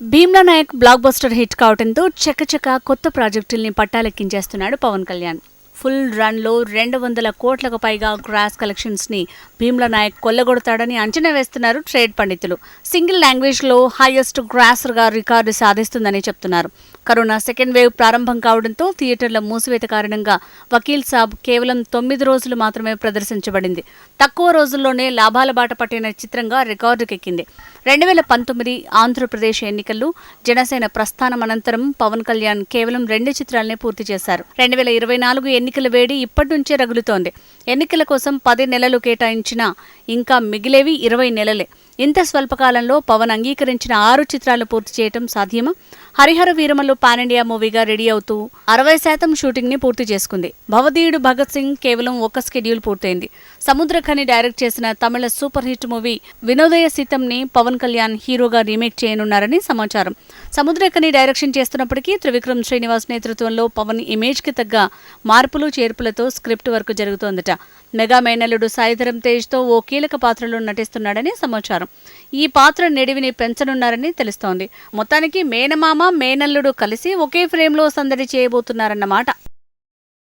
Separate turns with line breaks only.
Bheemla Nayak blockbuster hit కావడంతో చకచక కొత్త ప్రాజెక్టుల్ని పట్టాలెక్కించేస్తున్నాడు పవన్ కళ్యాణ్. ఫుల్ రన్లో రెండు వందల కోట్లకు పైగా క్రాస్ కలెక్షన్స్ని భీమ్ల నాయక్ కొల్లగొడతాడని అంచనా వేస్తున్నారు ట్రేడ్ పండితులు. సింగిల్ లాంగ్వేజ్లో హైయెస్ట్ గ్రాసర్గా రికార్డు సాధిస్తుందని చెప్తున్నారు. కరోనా సెకండ్ వేవ్ ప్రారంభం కావడంతో థియేటర్ల మూసివేత కారణంగా వకీల్ సాబ్ కేవలం తొమ్మిది రోజులు మాత్రమే ప్రదర్శించబడింది. తక్కువ రోజుల్లోనే లాభాల బాట పట్టిన చిత్రంగా రికార్డుకెక్కింది. రెండు వేల పంతొమ్మిది ఆంధ్రప్రదేశ్ ఎన్నికల్లో జనసేన ప్రస్థానం అనంతరం పవన్ కళ్యాణ్ కేవలం రెండు చిత్రాలనే పూర్తి చేశారు. రెండు వేల ఇరవై నాలుగు ఎన్నికల వేడి ఇప్పటి నుంచే రగులుతోంది. ఎన్నికల కోసం పది నెలలు కేటాయించినా ఇంకా మిగిలేవి ఇరవై నెలలే. ఇంత స్వల్పకాలంలో పవన్ అంగీకరించిన ఆరు చిత్రాలు పూర్తి చేయటం సాధ్యమా? హరిహర వీరమలు పాన్ ఇండియా మూవీగా రెడీ అవుతూ అరవై శాతం షూటింగ్ని పూర్తి చేసుకుంది. భవదీయుడు భగత్ సింగ్ కేవలం ఒక స్కెడ్యూల్ పూర్తయింది. సముద్రఖని డైరెక్ట్ చేసిన తమిళ super hit movie Vinodhaya Sitham ని పవన్ కళ్యాణ్ హీరోగా రీమేక్ చేయనున్నారని సమాచారం. సముద్రఖని డైరెక్షన్ చేస్తున్నప్పటికీ త్రివిక్రమ్ శ్రీనివాస్ నేతృత్వంలో పవన్ ఇమేజ్కి తగ్గ మార్పులు చేర్పులతో స్క్రిప్ట్ వర్క్ జరుగుతోందట. మెగా మేనల్లుడు సాయిధరం తేజ్తో ఓ కీలక పాత్రలో నటిస్తున్నాడని సమాచారం. ఈ పాత్ర నిడివిని పెంచనున్నారని తెలుస్తోంది. మొత్తానికి మేనమామ మేనల్లుడు కలిసి ఒకే ఫ్రేమ్లో సందడి చేయబోతున్నారన్నమాట.